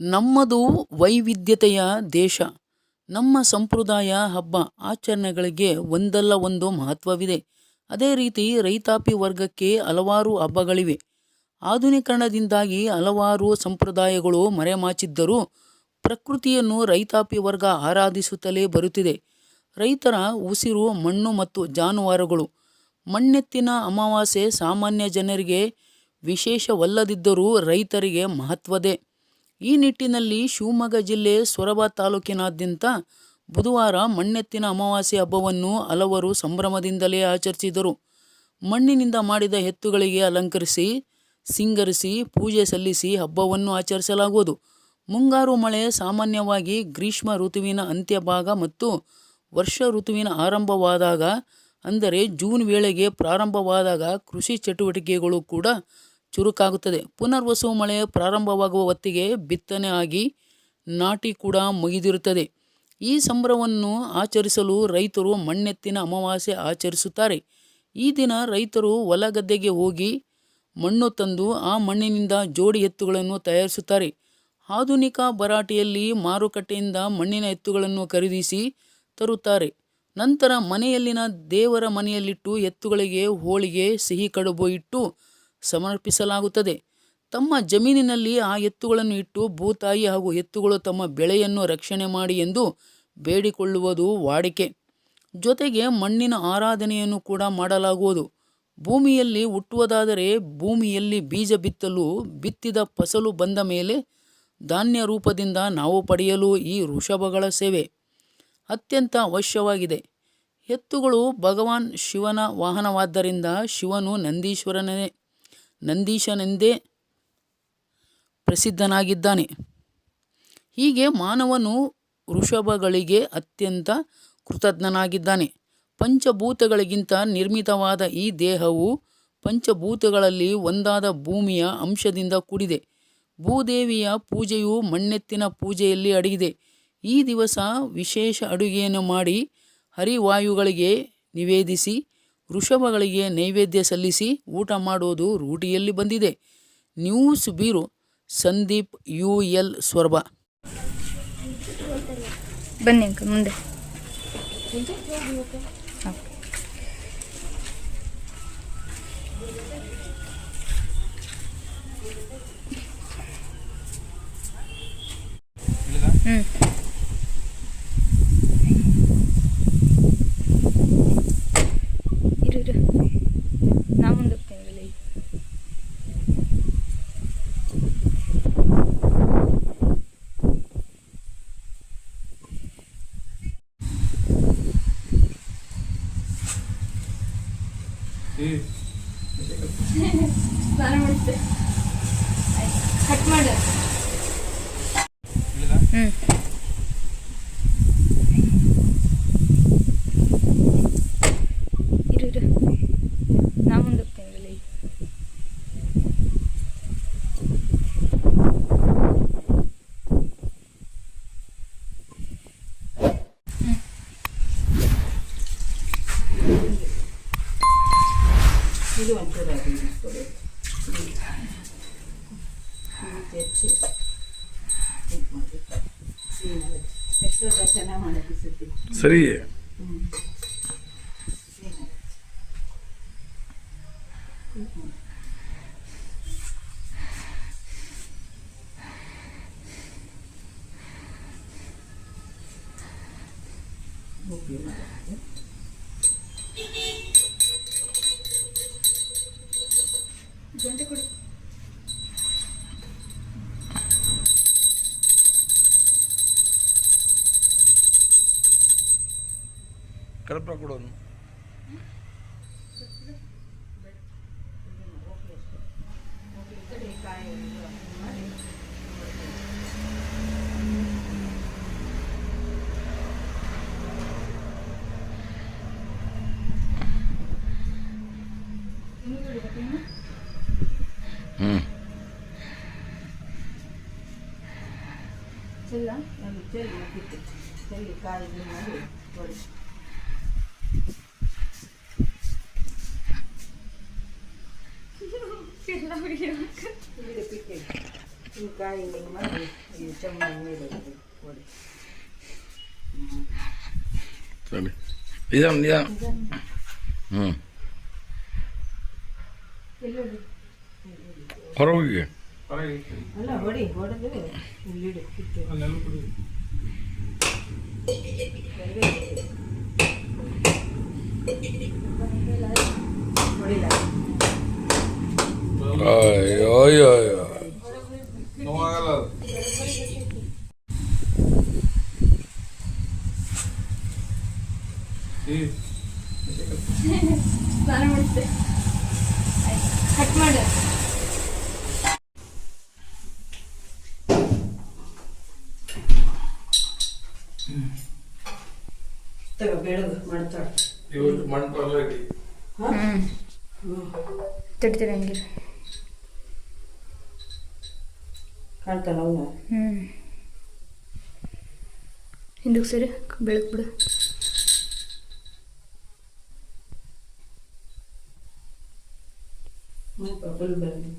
ನಮ್ಮದು ವೈವಿಧ್ಯತೆಯ ದೇಶ. ನಮ್ಮ ಸಂಪ್ರದಾಯ ಹಬ್ಬ ಆಚರಣೆಗಳಿಗೆ ಒಂದಲ್ಲ ಒಂದು ಮಹತ್ವವಿದೆ. ಅದೇ ರೀತಿ ರೈತಾಪಿ ವರ್ಗಕ್ಕೆ ಹಲವಾರು ಹಬ್ಬಗಳಿವೆ. ಆಧುನೀಕರಣದಿಂದಾಗಿ ಹಲವಾರು ಸಂಪ್ರದಾಯಗಳು ಮರೆಮಾಚಿದ್ದರೂ ಪ್ರಕೃತಿಯನ್ನು ರೈತಾಪಿ ವರ್ಗ ಆರಾಧಿಸುತ್ತಲೇ ಬರುತ್ತಿದೆ. ರೈತರ ಉಸಿರು, ಮಣ್ಣು ಮತ್ತು ಜಾನುವಾರುಗಳು. ಮಣ್ಣೆತ್ತಿನ ಅಮಾವಾಸ್ಯೆ ಸಾಮಾನ್ಯ ಜನರಿಗೆ ವಿಶೇಷವಲ್ಲದಿದ್ದರೂ ರೈತರಿಗೆ ಮಹತ್ವದೇ. ಈ ನಿಟ್ಟಿನಲ್ಲಿ ಶಿವಮೊಗ್ಗ ಜಿಲ್ಲೆ ಸೊರಬ ತಾಲೂಕಿನಾದ್ಯಂತ ಬುಧವಾರ ಮಣ್ಣೆತ್ತಿನ ಅಮಾವಾಸ್ಯೆ ಹಬ್ಬವನ್ನು ಹಲವರು ಸಂಭ್ರಮದಿಂದಲೇ ಆಚರಿಸಿದರು. ಮಣ್ಣಿನಿಂದ ಮಾಡಿದ ಎತ್ತುಗಳಿಗೆ ಅಲಂಕರಿಸಿ, ಸಿಂಗರಿಸಿ, ಪೂಜೆ ಸಲ್ಲಿಸಿ ಹಬ್ಬವನ್ನು ಆಚರಿಸಲಾಗುವುದು. ಮುಂಗಾರು ಮಳೆ ಸಾಮಾನ್ಯವಾಗಿ ಗ್ರೀಷ್ಮ ಋತುವಿನ ಅಂತ್ಯಭಾಗ ಮತ್ತು ವರ್ಷ ಋತುವಿನ ಆರಂಭವಾದಾಗ, ಅಂದರೆ ಜೂನ್ ವೇಳೆಗೆ ಪ್ರಾರಂಭವಾದಾಗ ಕೃಷಿ ಚಟುವಟಿಕೆಗಳು ಕೂಡ ಚುರುಕಾಗುತ್ತದೆ. ಪುನರ್ವಸು ಮಳೆ ಪ್ರಾರಂಭವಾಗುವ ಹೊತ್ತಿಗೆ ಬಿತ್ತನೆ ಆಗಿ ನಾಟಿ ಕೂಡ ಮುಗಿದಿರುತ್ತದೆ. ಈ ಸಂಭ್ರಮವನ್ನು ಆಚರಿಸಲು ರೈತರು ಮಣ್ಣೆತ್ತಿನ ಅಮಾವಾಸ್ಯೆ ಆಚರಿಸುತ್ತಾರೆ. ಈ ದಿನ ರೈತರು ಹೊಲ ಗದ್ದೆಗೆ ಹೋಗಿ ಮಣ್ಣು ತಂದು ಆ ಮಣ್ಣಿನಿಂದ ಜೋಡಿ ಎತ್ತುಗಳನ್ನು ತಯಾರಿಸುತ್ತಾರೆ. ಆಧುನಿಕ ಭರಾಟೆಯಲ್ಲಿ ಮಾರುಕಟ್ಟೆಯಿಂದ ಮಣ್ಣಿನ ಎತ್ತುಗಳನ್ನು ಖರೀದಿಸಿ ತರುತ್ತಾರೆ. ನಂತರ ಮನೆಯಲ್ಲಿನ ದೇವರ ಮನೆಯಲ್ಲಿಟ್ಟು ಎತ್ತುಗಳಿಗೆ ಹೋಳಿಗೆ, ಸಿಹಿ, ಕಡುಬು ಇಟ್ಟು ಸಮರ್ಪಿಸಲಾಗುತ್ತದೆ. ತಮ್ಮ ಜಮೀನಿನಲ್ಲಿ ಆ ಎತ್ತುಗಳನ್ನು ಇಟ್ಟು ಭೂತಾಯಿ ಹಾಗೂ ಎತ್ತುಗಳು ತಮ್ಮ ಬೆಳೆಯನ್ನು ರಕ್ಷಣೆ ಮಾಡಿ ಎಂದು ಬೇಡಿಕೊಳ್ಳುವುದು ವಾಡಿಕೆ. ಜೊತೆಗೆ ಮಣ್ಣಿನ ಆರಾಧನೆಯನ್ನು ಕೂಡ ಮಾಡಲಾಗುವುದು. ಭೂಮಿಯಲ್ಲಿ ಹುಟ್ಟುವುದಾದರೆ ಭೂಮಿಯಲ್ಲಿ ಬೀಜ ಬಿತ್ತಲು, ಬಿತ್ತಿದ ಫಸಲು ಬಂದ ಮೇಲೆ ಧಾನ್ಯ ರೂಪದಿಂದ ನಾವು ಪಡೆಯಲು ಈ ವೃಷಭಗಳ ಸೇವೆ. ಅತ್ಯಂತ ಅವಶ್ಯವಾಗಿದೆ. ಎತ್ತುಗಳು ಭಗವಾನ್ ಶಿವನ ವಾಹನವಾದ್ದರಿಂದ ಶಿವನು ನಂದೀಶ್ವರನೇ ನಂದೀಶನೆಂದೇ ಪ್ರಸಿದ್ಧನಾಗಿದ್ದಾನೆ. ಹೀಗೆ ಮಾನವನು ವೃಷಭಗಳಿಗೆ ಅತ್ಯಂತ ಕೃತಜ್ಞನಾಗಿದ್ದಾನೆ. ಪಂಚಭೂತಗಳಿಗಿಂತ ನಿರ್ಮಿತವಾದ ಈ ದೇಹವು ಪಂಚಭೂತಗಳಲ್ಲಿ ಒಂದಾದ ಭೂಮಿಯ ಅಂಶದಿಂದ ಕೂಡಿದೆ. ಭೂದೇವಿಯ ಪೂಜೆಯು ಮಣ್ಣೆತ್ತಿನ ಪೂಜೆಯಲ್ಲಿ ಅಡಗಿದೆ. ಈ ದಿವಸ ವಿಶೇಷ ಅಡುಗೆಯನ್ನು ಮಾಡಿ ಹರಿವಾಯುಗಳಿಗೆ ನಿವೇದಿಸಿ ವೃಷಭಗಳಿಗೆ ನೈವೇದ್ಯ ಸಲ್ಲಿಸಿ ಊಟ ಮಾಡುವುದು ರೂಢಿಯಲ್ಲಿ ಬಂದಿದೆ. News bureau Sandeep U L ಸ್ವರ್ಬ. ಬನ್ನಿ ಮುಂದೆ. ಹಾಂ. ಹ್ಮ್. ಇರು 이리만 줘야 돼, 이거를. 됐지? सही है Mm-hmm. ಗಂಟೆ ಕೊಡಿ ಚೆಲ್ಲ ನಾನು ಚೆಲ್ಲಿ ಹಾಕಿತ್ತು ಚೆಲ್ಲಿ ಕಾಯಿ ಇದು ಮಾಡಿ ನೋಡಿ ಬಿಡು ಪಿಕ್ಕೆ ಈ ಕಾಯಿ ಹಿಂಗೆ ಮಾಡಿ ಈ ಚಮ್ಮನ ಮೇಲೆ ಇಡು, ಕೊಡಿ ಸರಿ ನಿಧಾನ ನಿಧಾನ ಹ್ಞೂ ಹೊರಗೆ ಅಲ್ಲ ಹೊಡಿ ಹೊಡೆದು ಇಲ್ಲಿಡು ಅಯ್ಯೋ ಅಯ್ಯೋ ಅಯ್ಯೋ. ನೋವಾಗಲ್ಲ ಸ್ನಾನ ಕಟ್ ಮಾಡು. ತಗೋ ಮಾಡ್ತಾಳೆ ಮಣ್ಣು ತಿಡ್ತೀರ ಹಂಗಿರು ಹ್ಞೂ ಹಿಂದಕ್ಕೆ ಸರಿ ಬೆಳಕು ಬಿಡು. ಮತ್ತೆ ಬೆಳಗ್ಗೆ